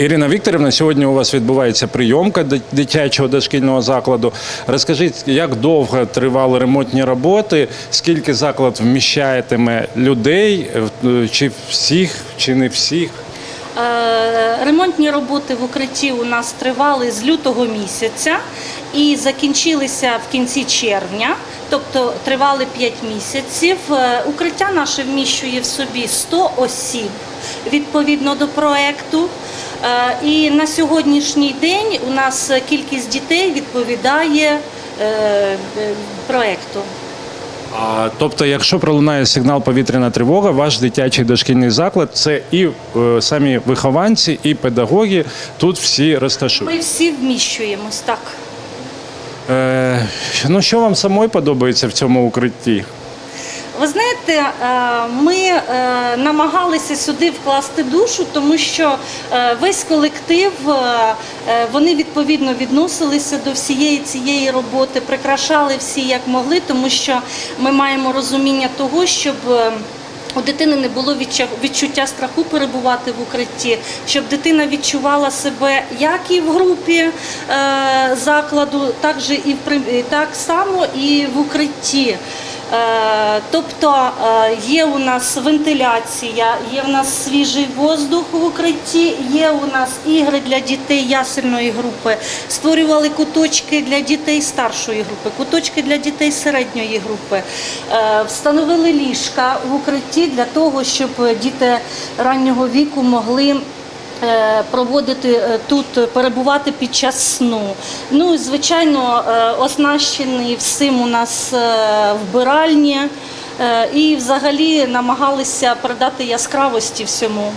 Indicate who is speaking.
Speaker 1: Ірина Вікторівна, сьогодні у вас відбувається прийомка дитячого дошкільного закладу. Розкажіть, як довго тривали ремонтні роботи, скільки заклад вміщатиме людей, е, чи всіх, чи не всіх?
Speaker 2: Е, Ремонтні роботи в укритті у нас тривали з лютого місяця і закінчилися в кінці червня, тобто тривали 5 місяців. Е, Укриття наше вміщує в собі 100 осіб відповідно до проекту. Е, І на сьогоднішній день у нас кількість дітей відповідає е, е, проекту.
Speaker 1: А, тобто, якщо пролунає сигнал повітряна тривога, ваш дитячий дошкільний заклад це і е, самі вихованці, і педагоги тут всі розташують.
Speaker 2: Ми всі вміщуємось так.
Speaker 1: Е, ну що вам самой подобається в цьому укритті?
Speaker 2: Ви знаєте, е, ми е, намагалися сюди вкласти душу, тому що е, весь колектив вони відповідно відносилися до всієї цієї роботи, прикрашали всі як могли, тому що ми маємо розуміння того, щоб. у дитини не було відчуття страху перебувати в укритті, щоб дитина відчувала себе як і в групі закладу, так же і так само і в укритті. Е, Тобто е, є у нас вентиляція, є у нас свіжий воздух в укритті, є у нас ігри для дітей ясельної групи. Створювали куточки для дітей старшої групи, куточки для дітей середньої групи. Е, Встановили ліжка в укритті для того, щоб діти раннього віку могли проводити е, тут, перебувати під час сну. Ну і звичайно, е, оснащений всім у нас е, вбиральні. е, І взагалі намагалися придати яскравості всьому.